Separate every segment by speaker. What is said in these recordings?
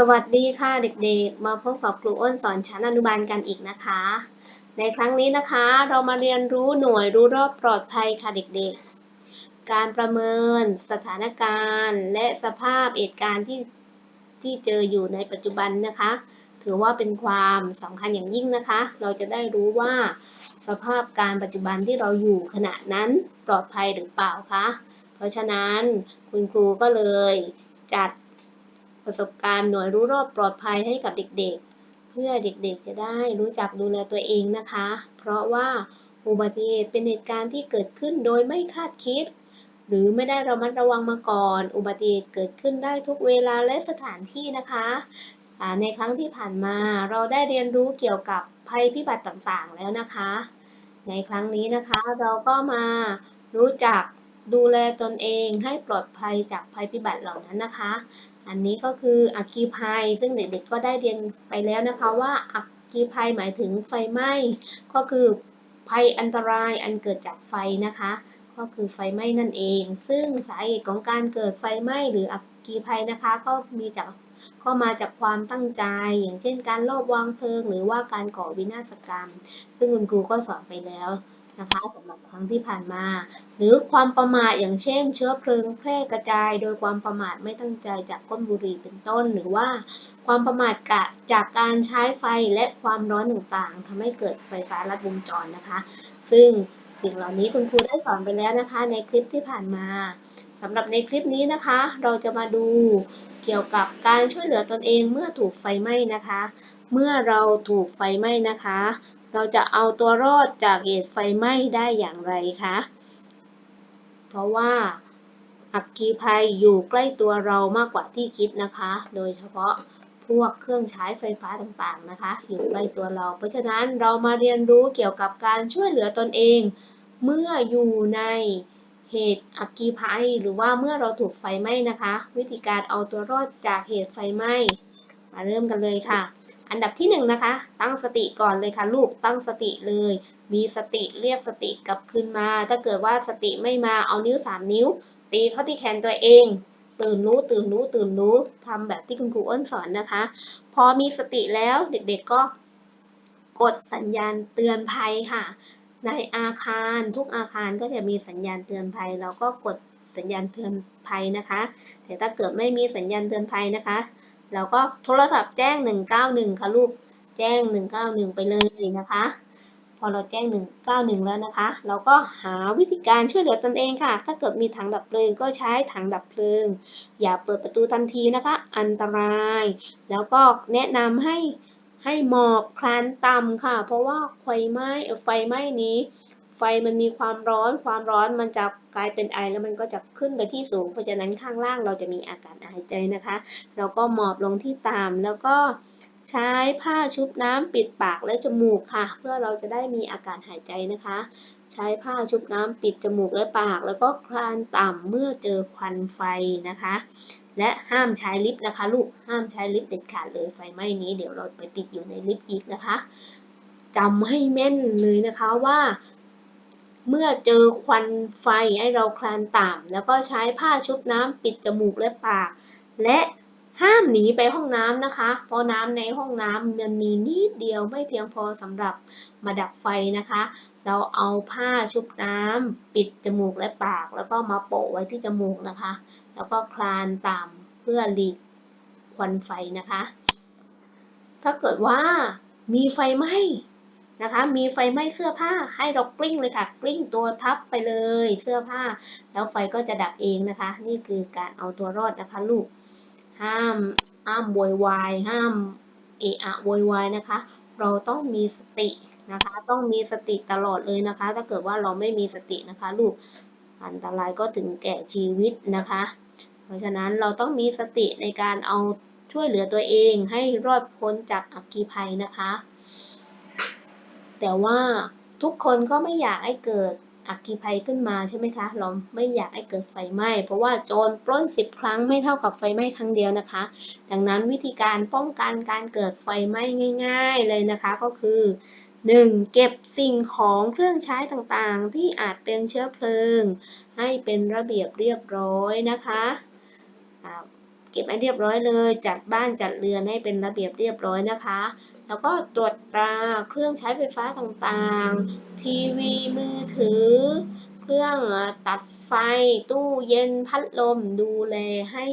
Speaker 1: สวัสดีค่ะเด็กๆ มาพบกับครูอ้นสอนชั้นอนุบาลกันอีกนะคะ ในครั้งนี้นะคะ เรามาเรียนรู้หน่วยรู้รอบปลอดภัยค่ะเด็กๆ การประเมินสถานการณ์ และสภาพเหตุการณ์ที่ที่เจออยู่ในปัจจุบันนะคะ ถือว่าเป็นความสำคัญอย่างยิ่งนะคะ เราจะได้รู้ว่า สภาพการปัจจุบันที่เราอยู่ขณะนั้นปลอดภัยหรือเปล่าคะเพราะฉะนั้นคุณครูก็เลยจัด ประสบการณ์หน่วยรู้รอบปลอดภัยให้กับเด็กๆ เพื่อเด็กๆจะได้รู้จักดูแลตัวเองนะคะ เพราะว่าอุบัติเหตุเป็นเหตุการณ์ที่เกิดขึ้นโดยไม่คาดคิด หรือไม่ได้ระมัดระวังมาก่อน อุบัติเหตุเกิดขึ้นได้ทุกเวลาและสถานที่นะคะในครั้งที่ผ่านมาเราได้เรียนรู้เกี่ยวกับภัยพิบัติต่างๆ แล้วนะคะ ในครั้งนี้นะคะเราก็มารู้จักดูแลตนเองให้ปลอดภัยจากภัยพิบัติเหล่านั้นนะคะ อันนี้ก็คืออัคคีภัย ซึ่งเด็กๆก็ได้เรียนไปแล้วนะคะว่าอัคคีภัยหมายถึงไฟไหม้ ก็คือภัยอันตรายอันเกิดจากไฟนะคะ ก็คือไฟไหม้นั่นเอง ซึ่งสาเหตุของการเกิดไฟไหม้หรืออัคคีภัยนะคะ ก็มีจากก็มาจากความตั้งใจ อย่างเช่น การลอบวางเพลิง หรือว่าการก่อวินาศกรรม ซึ่งคุณครูก็สอนไปแล้ว นะคะสำหรับครั้งที่ผ่านมา หรือความประมาทอย่างเช่น เชื้อเพลิงแพร่กระจาย โดยความประมาทไม่ตั้งใจจากก้นบุหรี่เป็นต้น หรือว่าความประมาทกะจากการใช้ไฟและความร้อนต่างๆทำให้เกิดไฟฟ้าลัดวงจรนะคะ ซึ่งสิ่งเหล่านี้คุณครูได้สอนไปแล้วนะคะ ในคลิปที่ผ่านมาสำหรับในคลิปนี้นะคะ เราจะมาดูเกี่ยวกับการช่วยเหลือตนเองเมื่อถูกไฟไหม้นะคะ เมื่อเราถูกไฟไหม้นะคะ เราจะเอาตัวรอดจากเหตุไฟไหม้ได้อย่างไรคะ เพราะว่าอัคคีภัยอยู่ใกล้ตัวเรามากกว่าที่คิดนะคะ โดยเฉพาะพวกเครื่องใช้ไฟฟ้าต่างๆนะคะ อยู่ใกล้ตัวเรา เพราะฉะนั้นเรามาเรียนรู้เกี่ยวกับการช่วยเหลือตนเอง เมื่ออยู่ในเหตุอัคคีภัย หรือว่าเมื่อเราถูกไฟไหม้นะคะ วิธีการเอาตัวรอดจากเหตุไฟไหม้ มาเริ่มกันเลยค่ะ อันดับที่หนึ่งนะคะ ตั้งสติก่อนเลยค่ะลูกตั้งสติเลย มีสติเรียกสติกลับคืนมา ถ้าเกิดว่าสติไม่มาเอานิ้วสามนิ้ว ตีเข้าที่แขนตัวเอง ตื่นรู้ตื่นรู้ตื่นรู้ทำแบบที่คุณครูอ้นสอนนะคะ พอมีสติแล้วเด็กๆก็ กดสัญญาณเตือนภัยค่ะ ในอาคารทุกอาคารก็จะมีสัญญาณเตือนภัยเราก็กดสัญญาณเตือนภัยนะคะ แต่ถ้าเกิดไม่มีสัญญาณเตือนภัยนะคะ เราก็โทรศัพท์แจ้ง 191 ค่ะลูก แจ้ง 191 ไปเลยนะคะ พอเราแจ้ง 191 แล้วนะคะ เราก็หาวิธีการช่วยเหลือตนเองค่ะ ถ้าเกิดมีถังดับเพลิงก็ใช้ถังดับเพลิง อย่าเปิดประตูทันทีนะคะ อันตราย แล้วก็แนะนำให้ให้หมอบคลานต่ำค่ะ เพราะว่าไฟไหม้ไฟไหม้นี้ ไฟมันมีความร้อน ความร้อนมันจะกลายเป็นไอ แล้วมันก็จะขึ้นไปที่สูง เพราะฉะนั้นข้างล่างเราจะมีอากาศหายใจนะคะ เราก็หมอบลงที่ต่ำแล้วก็ใช้ผ้าชุบน้ำปิดปากและจมูกค่ะ เพื่อเราจะได้มีอากาศหายใจนะคะ ใช้ผ้าชุบน้ำปิดจมูกและปาก แล้วก็คลานต่ำเมื่อเจอควันไฟนะคะ และห้ามใช้ลิฟต์นะคะ ลูกห้ามใช้ลิฟต์เด็ดขาดเลยไฟไหม้นี้เดี๋ยวเราไปติดอยู่ในลิฟต์อีกนะคะจำให้แม่นเลยนะคะว่า เมื่อเจอควันไฟให้เราคลานต่ำแล้วก็ใช้ผ้าชุบน้ำปิดจมูกและปาก และห้ามหนีไปห้องน้ำนะคะ เพราะน้ำในห้องน้ำมันมีนิดเดียวไม่เพียงพอสำหรับมาดับไฟนะคะ เราเอาผ้าชุบน้ำปิดจมูกและปาก แล้วก็มาโปะไว้ที่จมูกนะคะ แล้วก็คลานตามเพื่อหลีกควันไฟนะคะ ถ้าเกิดว่ามีไฟไหม้ นะคะ มีไฟไหม้เสื้อผ้าให้เรากลิ้งเลยค่ะ กลิ้งตัวทับไปเลยเสื้อผ้า แล้วไฟก็จะดับเองนะคะ นี่คือการเอาตัวรอดนะคะลูก ห้ามห้ามโวยวาย ห้ามเอะอะโวยวายนะคะ เราต้องมีสตินะคะ ต้องมีสติตลอดเลยนะคะ ถ้าเกิดว่าเราไม่มีสตินะคะลูก อันตรายก็ถึงแก่ชีวิตนะคะ เพราะฉะนั้นเราต้องมีสติในการเอาช่วยเหลือตัวเองให้รอดพ้นจากอัคคีภัยนะคะ แต่ว่าทุกคนก็ไม่อยากให้เกิดอัคคีภัยขึ้นมาใช่ไหมคะ เราไม่อยากให้เกิดไฟไหม้ เพราะว่าโจรปล้น 10 ครั้งไม่เท่ากับไฟไหม้ครั้งเดียวนะคะ ดังนั้นวิธีการป้องกันการเกิดไฟไหม้ง่าย ๆเลยนะคะก็คือ 1. เก็บสิ่งของเครื่องใช้ต่างๆ ที่อาจเป็นเชื้อเพลิง ให้เป็นระเบียบเรียบร้อยนะคะ ก็บให้เรียบร้อยเลย จัดบ้านจัดเรือนให้เป็นระเบียบเรียบร้อยนะคะ แล้วก็ตรวจตราเครื่องใช้ไฟฟ้าต่างๆ ทีวีมือถือ เครื่องตัดไฟ ตู้เย็นพัดลมดูแลให้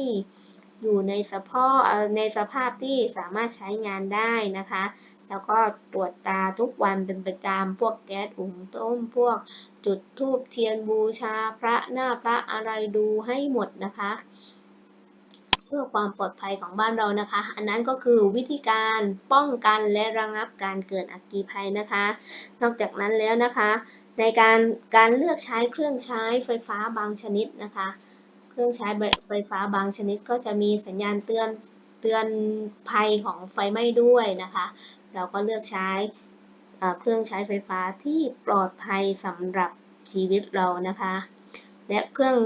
Speaker 1: อยู่ในสภาพในสภาพที่สามารถใช้งานได้นะคะ แล้วก็ตรวจตาทุกวันเป็นประจำพวกแก๊สอุ่งต้ม พวกจุดธูปเทียนบูชาพระหน้าพระอะไรดูให้หมดนะคะ พื่อความปลอดภัยของบ้านเรานะคะ อันนั้นก็คือวิธีการป้องกันและระงับการเกิดอัคคีภัยนะคะ นอกจากนั้นแล้วนะคะ ในการการเลือกใช้เครื่องใช้ไฟฟ้าบางชนิดนะคะ เครื่องใช้ไฟฟ้าบางชนิดก็จะมีสัญญาณเตือนเตือนภัยของไฟไหม้ด้วยนะคะ เราก็เลือกใช้เครื่องใช้ไฟฟ้าที่ปลอดภัยสำหรับชีวิตเรานะคะ และเครื่อง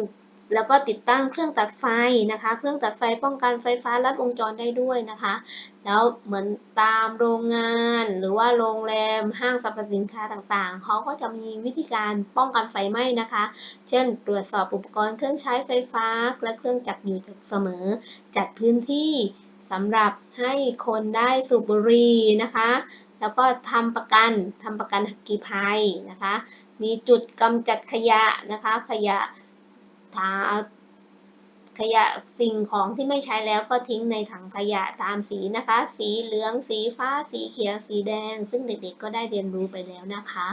Speaker 1: แล้วก็ติดตั้งเครื่องตัดไฟนะคะ เครื่องตัดไฟป้องกันไฟฟ้าลัดวงจรได้ด้วยนะคะ แล้วเหมือนตามโรงงานหรือว่าโรงแรมห้างสรรพสินค้าต่างๆ เขาก็จะมีวิธีการป้องกันไฟไหม้นะคะ เช่น ตรวจสอบอุปกรณ์เครื่องใช้ไฟฟ้า และเครื่องจักรอยู่เสมอ จัดพื้นที่สำหรับให้คนได้สูบบุหรี่นะคะ แล้วก็ทำประกันทำประกันหักกีภัยนะคะ มีจุดกำจัดขยะนะคะ ขยะ ถาขยะสิ่งของที่ไม่ใช้แล้วก็ทิ้งในถังขยะตามสีนะคะ สีเหลือง สีฟ้า สีเขียว สีแดง ซึ่งเด็กๆ ก็ได้เรียนรู้ไปแล้วนะคะ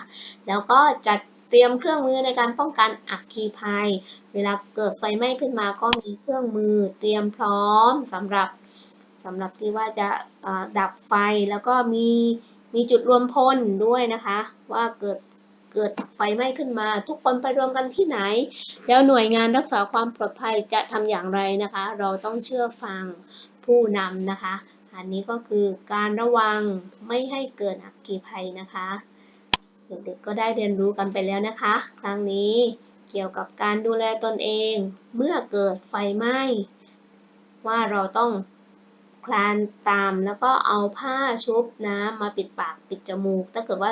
Speaker 1: แล้วก็จัดเตรียมเครื่องมือในการป้องกันอัคคีภัย เวลาเกิดไฟไหม้ขึ้นมาก็มีเครื่องมือเตรียมพร้อมสำหรับสำหรับที่ว่าจะดับไฟแล้วก็มีมีจุดรวมพลด้วยนะคะ ว่าเกิด เกิดไฟไหม้ขึ้นมา ทุกคนไปรวมกันที่ไหน แล้วหน่วยงานรักษาความปลอดภัยจะทำอย่างไรนะคะ เราต้องเชื่อฟังผู้นำนะคะ อันนี้ก็คือการระวังไม่ให้เกิดอัคคีภัยนะคะเด็กๆก็ได้เรียนรู้กันไปแล้วนะคะ ครั้งนี้เกี่ยวกับการดูแลตนเอง เมื่อเกิดไฟไหม้ ว่าเราต้อง คลานตาม แล้วก็เอาผ้าชุบน้ำมาปิดปากปิดจมูก ถ้าเกิดว่า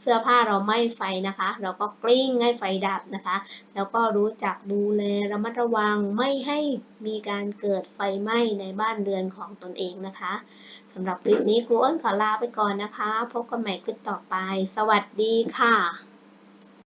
Speaker 1: เสื้อผ้าเราไม่ไฟนะคะ เราก็กลิ้งให้ไฟดับนะคะ แล้วก็รู้จักดูแลระมัดระวังไม่ให้มีการเกิดไฟไหม้ในบ้านเรือนของตนเองนะคะสำหรับคลิปนี้ครูอ้นขอลาไปก่อนนะคะ พบกันใหม่คลิปต่อไป สวัสดีค่ะ